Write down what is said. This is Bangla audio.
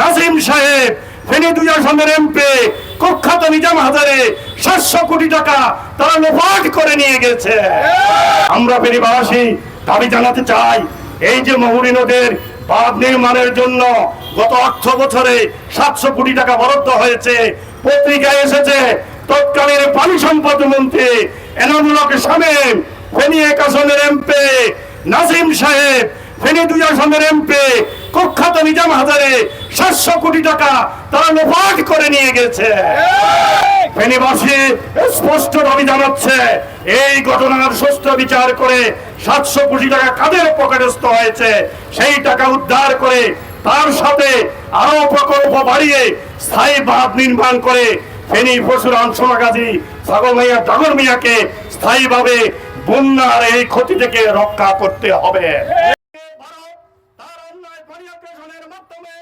নাজিম সাহেব, ফেনী দুই আসনের এমপি, কুখ্যাত নিজাম হাজারে সাতশো কোটি টাকা তারা লোপাট করে নিয়ে গেছে। আমরা ফেনীবাসী দাবি জানাতে চাই, এই যে মহুরী নদের বাঁধ নির্মাণের জন্য গত অর্থ বছরে সাতশো কোটি টাকা বরাদ্দ হয়েছে, পত্রিকায় এসেছে, তৎকালীন পানি সম্পদ মন্ত্রী এনামুলক শামীম, ফেনী এক আসনের এমপি নাজিম সাহেব, ফেনী দুই আসনের এমপি কুখ্যাত নিজাম হাজারে সাতশো কোটি টাকা তারা লোপাট করে নিয়ে গেছে। ফেনীবাসী স্পষ্ট দাবি জানাচ্ছে এই ঘটনার সুষ্ঠু বিচার করে সাতশো কোটি টাকা কাদের পকেটস্থ হয়েছে সেই টাকা উদ্ধার করে তার সাথে আরও প্রকল্প বাড়িয়ে স্থায়ী বাঁধ নির্মাণ করে ফেনী পশুরাম সোনাগাজী সাগর মিয়া ডাগর মিয়াকে স্থায়ীভাবে বন্যার এই ক্ষতি থেকে রক্ষা করতে হবে। আন্দোলনের মাধ্যমে